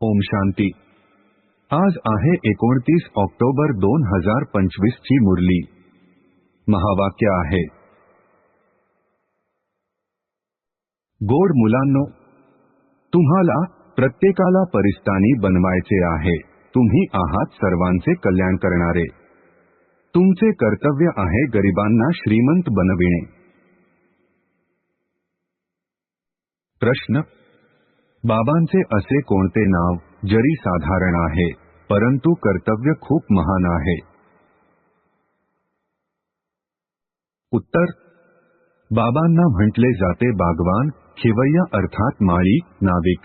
ओम शांती. आज आहे एकोणतीस ऑक्टोबर दोन हजार पंचवीस ची मुरली. महावाक्य आहे. गोड मुलांनो तुम्हाला प्रत्येकाला परिस्तानी बनवायचे आहे. तुम्ही आहात सर्वांचे कल्याण करणारे. तुमचे कर्तव्य आहे गरिबांना श्रीमंत बनविणे. प्रश्न बाबांचे असे कोणते नाव जरी साधारण आहे परंतु कर्तव्य खूप महान आहे. उत्तर बाबांना म्हटले जाते बागवान खिवय्या अर्थात माळी नाविक.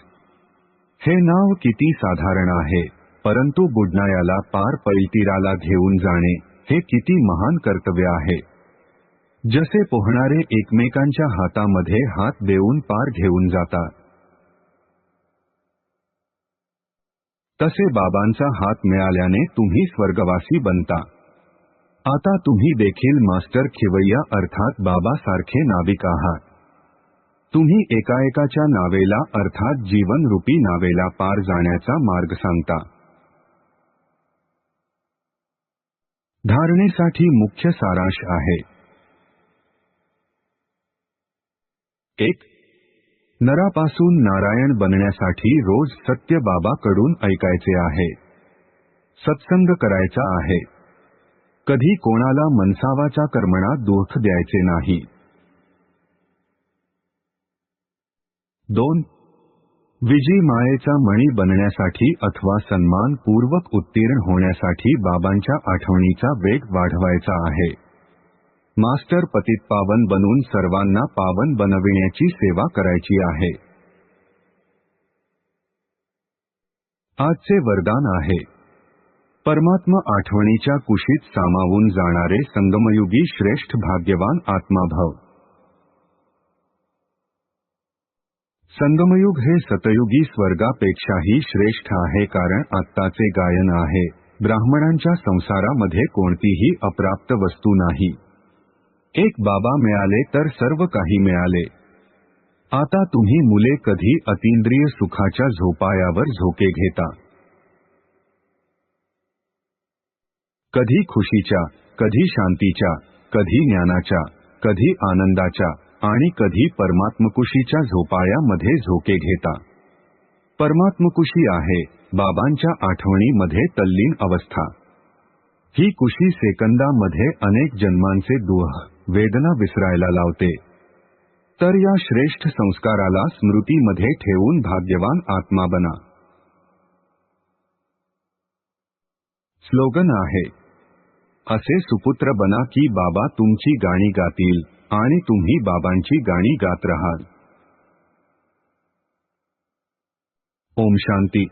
हे नाव किती साधारण आहे परंतु बुडणायाला पार पैतीराला घेऊन जाणे हे किती महान कर्तव्य आहे. जसे पोहणारे एकमेकांच्या हातामध्ये हात देऊन पार घेऊन जातात तसे बाबांचा हात मिळाल्याने तुम्ही स्वर्गवासी बनता. आता तुम्ही देखील मास्टर खिवय्या अर्थात बाबासारखे नाविक आहात. तुम्ही एकाएकाच्या नावेला अर्थात जीवनरूपी नावेला पार जाण्याचा मार्ग सांगता. धारणेसाठी मुख्य सारांश आहे. एक नरापासून नारायण बनण्यासाठी रोज सत्य बाबाकडून ऐकायचे आहे. सत्संग करायचा आहे. कधी कोणाला मनसावाच्या कर्मणा दोष द्यायचे नाही. दोन विजी मायेचा मणी बनण्यासाठी अथवा सन्मानपूर्वक उत्तीर्ण होण्यासाठी बाबांच्या आठवणीचा वेग वाढवायचा आहे. मास्टर पतित पावन बनून सर्वांना पावन बनविण्याची सेवा करायची आहे. आजचे वरदान आहे. परमात्मा आठवणीच्या कुशीत सामावून जाणारे संगमयुगी श्रेष्ठ भाग्यवान आत्माभाव. संगमयुग हे सतयुगी स्वर्गापेक्षाही श्रेष्ठ आहे कारण आत्ताचे गायन आहे. ब्राह्मणांच्या संसारामध्ये कोणतीही अप्राप्त वस्तू नाही. एक बाबा मिळाले तर सर्व काही मिळाले. आता तुम्ही मुले कधी अतिंद्रिय सुखाच्या झोपायावर झोके घेता? कधी खुशीच्या कधी शांतीच्या कधी ज्ञानाच्या कधी आनंदाच्या आणि कधी परमात्मकुशीच्या झोपाळ्यामध्ये झोके घेता. परमात्मकुशी आहे बाबांच्या आठवणीमध्ये तल्लीन अवस्था. ही कुशी सेकंदामध्ये अनेक जन्मांचे दुह. वेदना विसरायला लावते. तर या श्रेष्ठ संस्काराला स्मृतीमध्ये ठेवून भाग्यवान आत्मा बना. स्लोगन आहे असे सुपुत्र बना की बाबा तुमची गाणी गातील आणि तुम्ही बाबांची गाणी गात राहाल. ओम शांती.